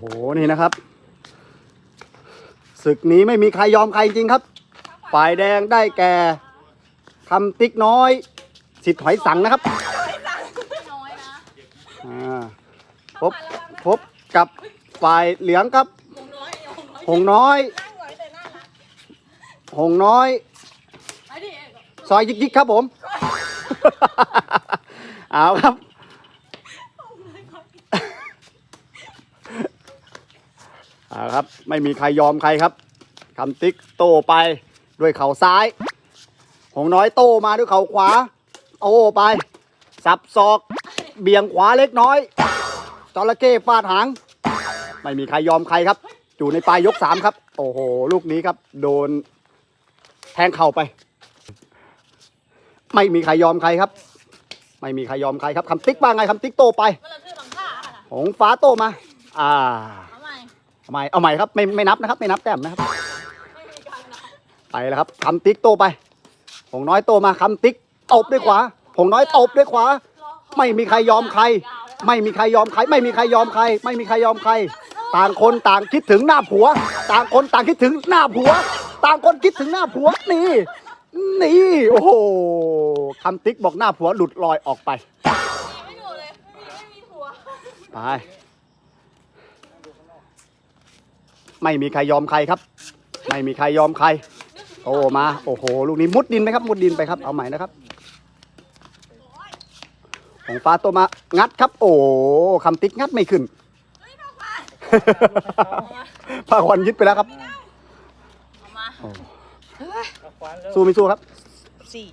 โหนี่นะครับศึกนี้ไม่มีใครยอมใครจริงครับ ฝ่ายแดงได้แก่คำติ๊กน้อย สิทธิ์หอยสังนะครับน้อยนะอ่าพบพบกับฝ่ายเหลืองครับ หงน้อย หงน้อยหงน้อยนั่งไว้แต่น่ารักหงน้อยไอ้ดิซอยยิกยิกครับผม เอาครับ เอา ครับ ไม่มีใครยอมใครครับคำติ๊กโตไปด้วยเข่าซ้าย หงน้อยโตมาด้วยเข่าขวาโต้ไป สับศอก เบี่ยงขวาเล็กน้อยจระเข้ฟาดหาง ไม่มีใครยอมใครครับ อยู่ในปลายยกสามครับ โอ้โห ลูกนี้ครับ โดนแทงเข่าไป ไม่มีใครยอมใครครับ ไม่มีใครยอมใครครับคำติ๊กว่าไงคำติ๊กโตไปเวลาคือหลังผ้าค่ะหงฟ้าโตมา อ่า เอาใหม่เอาใหม่เอาใหม่ครับไม่ไม่นับนะครับ ไม่นับแต้มนะครับไม่มีการนะไปแล้วครับคำติ๊กโตไปหงน้อยโตมาคำติ๊กตบด้วยขวาหงน้อยตบด้วยขวา ไม่มีใครยอมใคร ไม่มีใครยอมใคร ไม่มีใครยอมใคร ไม่มีใครยอมใคร ต่างคนต่างคิดถึงหน้าผัว ต่างคนต่างคิดถึงหน้าผัว ต่างคนคิดถึงหน้าผัวนี่นี่โอ้โหคำติ๊กบอกหน้าผัวหลุดลอยออกไปไม่ดูเลยไม่มีไม่มีผัวไป ไม่มีใครยอมใครครับ ไม่มีใครยอมใคร โอ้มา โอ้โห ลูกนี้มุดดินไหมครับ มุดดินไปครับ เอาใหม่นะครับ ของฟ้าตัวมา งัดครับ โอ้คำติ๊กงัดไม่ขึ้นเฮ้ยน้องฟ้าผ้าควันยึดไปแล้วครับเอามาโอ้สู้ไม่สู้ครับ สี่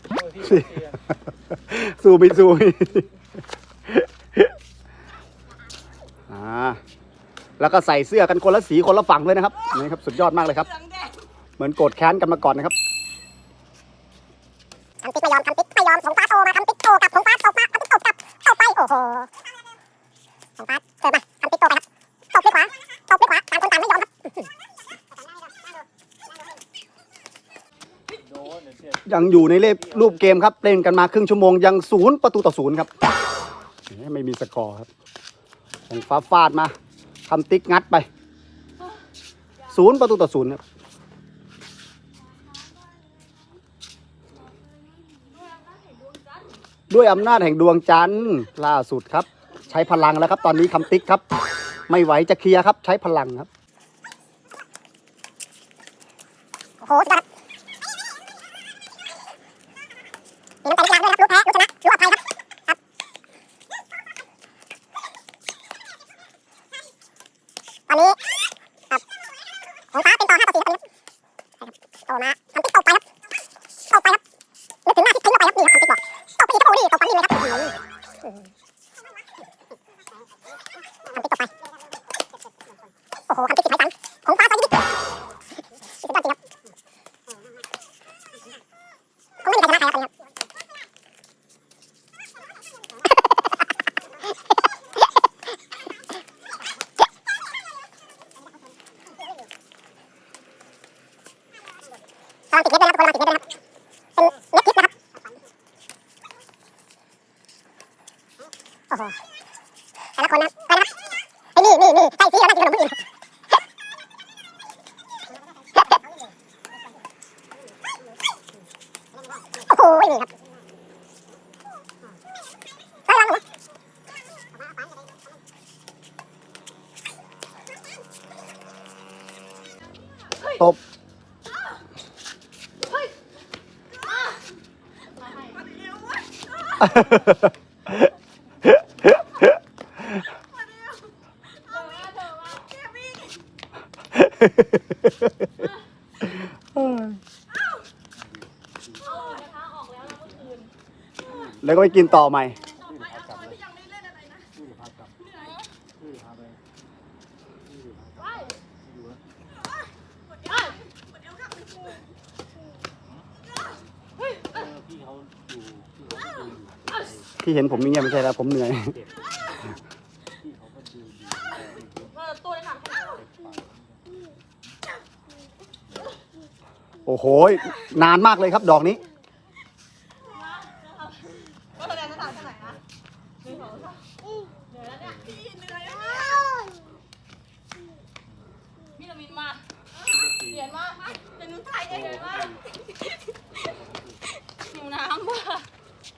สู้ไม่สู้อ่า แล้วก็ใส่เสื้อกันคนละสีคนละฝั่งเลยนะครับนี่ครับสุดยอดมากเลยครับ เหมือนโกรธแค้นกันมาก่อนนะครับทำติ๊กไม่ยอมทำติ๊กไม่ยอมสงฟ้าโตมาทำติ๊กโตกับสงฟ้าตกมาทำติ๊กตกกับตกไปโอ้โหสงฟ้าเสิร์ฟมาทำติ๊กโตไปครับตบด้วยขวาตบด้วยขวาต่างคนต่างไม่ยอมครับยังอยู่ในเลขรูปเกมครับเล่นกันมาครึ่งชั่วโมงยังศูนย์ประตูต่อศูนย์ครับไม่มีสกอร์ครับของฟ้าฟาดมา ทำติ๊กงัดไปศูนย์ประตูต่อศูนย์ครับด้วยอำนาจแห่งดวงจันทร์ล่าสุดครับ ใช้พลังแล้วครับ ตอนนี้คำติ๊กครับ ไม่ไหวจะเคลียร์ครับ ใช้พลังครับโอ้โหสุดยอดครับมีน้ำใจนักกีฬาด้วยนะครับรู้แพ้รู้ชนะรู้อภัยครับครับตอนนี้ครับของฟ้าเป็นต่อห้าต่อสี่ครับตอนนี้ครับโตมาทำติ๊กตกไปครับตกไปครับนึกถึงหน้าที่ทิ้งเข้าไปครับนี่ครับทำติ๊กบอกตกไปอีกครับโอ้นี่ตกความนิ่งเลยครับอืมทำติ๊กตกไป โอ้โหทำติ๊กสิบไม้สันของฟ้าใส่ยิงสุดยอดจริงครับ คงไม่มีใครชนะใครครับตอนนี้ครับกำลังติดเน็ตด้วยนะครับกำลังติดเน็ตด้วยนะครับ เป็นเน็ตทิปนะครับ โอ้โห แต่ละคนนะไปนะครับไอ้นี่นี่นี่ใส่สีเราน่ากินขนมผู้อื่นโอ้โหนี่ครับเฮ้ยลองหนู ตบ แล้วก็ไปกินต่อใหม่เห็นผมอย่างเงี้ยไม่ใช่แล้วผมเหนื่อยเออตัวได้ทำแค่ไหนวะโอ้โหนานมากเลยครับดอกนี้ว่าแสดงจะทำแค่ไหนนะหนึ่งสองสามเหนื่อยแล้วเนี่ยเหนื่อยแล้วมินมาเปลี่ยนมาเป็นนุ่นไทยเองเลยมาหิวน้ำว่ะ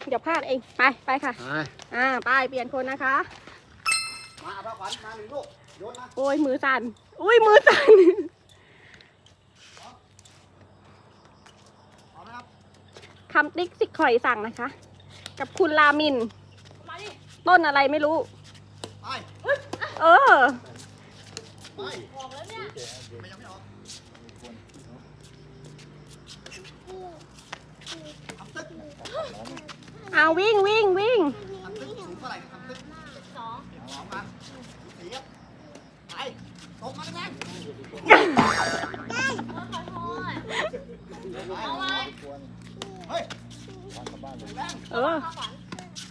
เดี๋ยวพลาดเอง ไปไปค่ะไปอ่า ไปเปลี่ยนคนนะคะ มาพระขวัญมาหนึ่งลูกโยนมาโอ้ยมือสั่น อุ้ยมือสั่นพร้อมนะครับคำติ๊กสิกข่อยสั่งนะคะ กับคุณรามินมาดิต้นอะไรไม่รู้ไปเออไปออกแล้ว เนี่ยไม่ยังไม่ออกทำตึกเอาวิ่งวิ่งวิ่งทำตึกสูงเท่าไหร่ทำตึกสองสองมาสีครับไปตกมาแรงขอโทษไปเอาไว้เฮ้ยแรงเออข้าวฝัน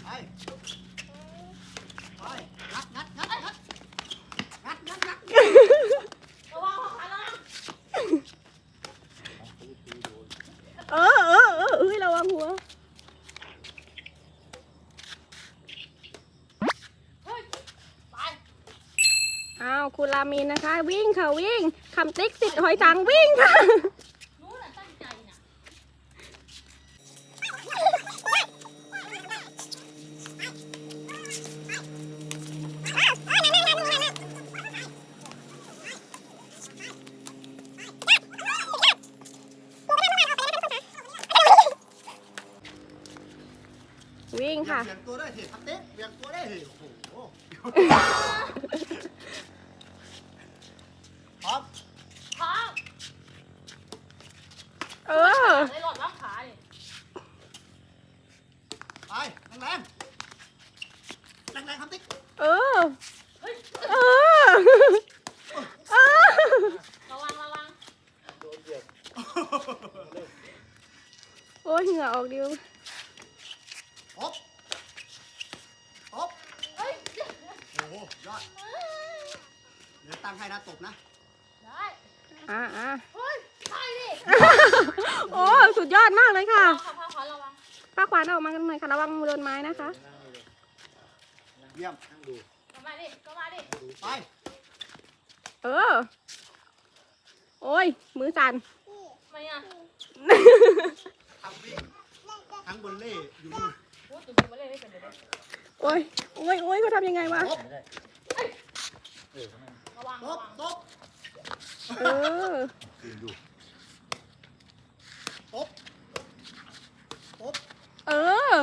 ไปไปงัดงัดงัดงัดงัดงัดงัด ระวังข้าวฝันแล้วนะ เออเออเออเอ้ยระวังหัว เฮ้ยไป อ้ามินนะคะ วิ่งค่ะวิ่งคำติ๊กสิทธิ์หอยสังวิ่งค่ะวิ่งค่ะเปลี่ยนตัวได้สิทำตึกเปลี่ยนตัวได้สิโอ้โหพร้อม พร้อม เออ เลยหลอดรับขาดิ ไปแรงแรงแรงๆทำติ๊ก เออ เฮ้ย เออ เออ ระวังระวัง โอ้ยเหงื่อออกดิวตบตบเฮ้ยโอ้โหยอดเดี๋ยวตั้งให้นะตบนะ ได้อ่าอ่าเฮ้ยไปดิโอ้สุดยอดมากเลยค่ะระวังค่ะพ่อขวัญระวังป้าขวานออกมากันหน่อยค่ะระวังโดนไม้นะคะเยี่ยมก็มาดิก็มาดิไป เออ โอ้ยมือสั่นทำไมอะ ทั้งวิ่งทั้งบนเล่อยู่นู่นพูดถึงมาเลยไม่เป็นเลยโอ้ยโอ้ยโอ้ยเขาทำยังไงวะ ตบระวังตระบวังตบเออตบตบเออ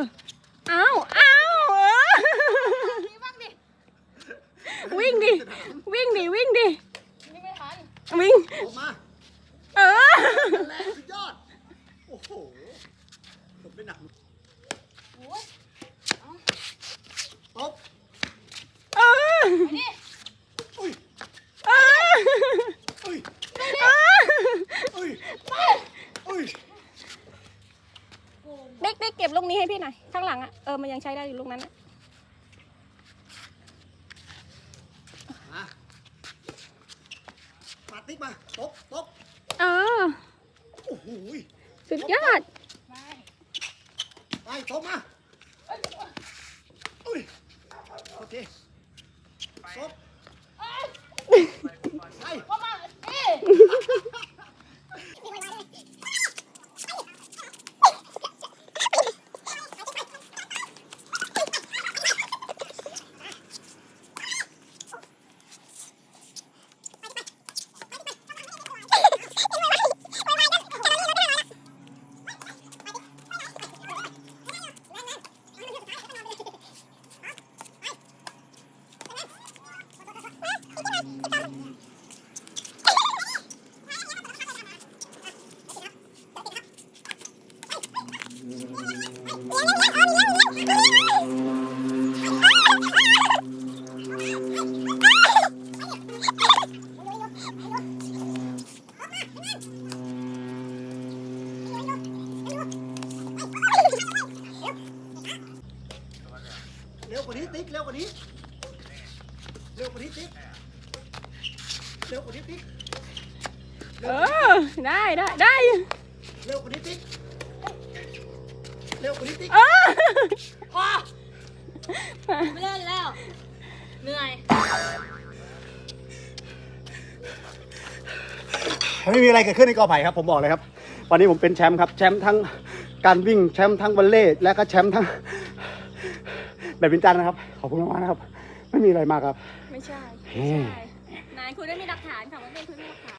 เอาเอาเออนี่บ้างดิวิ่งดิ วิ่งดิ วิ่งดิ นี่ไม่ทัน วิ่ง ตบมา เออ แรงสุดยอด โอ้โหตบได้หนัก โอ้ย ตบ เออ ไปดิ อุ้ย เออ อุ้ย เออ อุ้ยอุ้ย เด็กเด็กเก็บลูกนี้ให้พี่หน่อย ข้างหลังอะเออ มันยังใช้ได้อยู่ลูกนั้นอะมาปาติ๊กมาตบตบเออ โอ้โหไปสุดยอด ไปตบมา กว่านี้ติ๊กเร็วกว่านี้ เร็วกว่านี้ติ๊กเร็วกว่านี้ติ๊กเออ ได้ได้ได้ เร็วกว่านี้ติ๊กเร็วกว่านี้ติ๊กเออ พอไม่เล่นแล้ว เหนื่อย ไม่มีอะไรเกิดขึ้นในกอไผ่ครับ ผมบอกเลยครับ วันนี้ผมเป็นแชมป์ครับ แชมป์ทั้งการวิ่ง แชมป์ทั้งวอลเลย์และก็แชมป์ทั้ง แบดมินตันนะครับ ขอบคุณมากๆนะครับ ไม่มีอะไรมากครับ ไม่ใช่เฮ้ใช่นายคุณได้มีหลักฐานค่ะว่าเป็นคุณมีหลักฐาน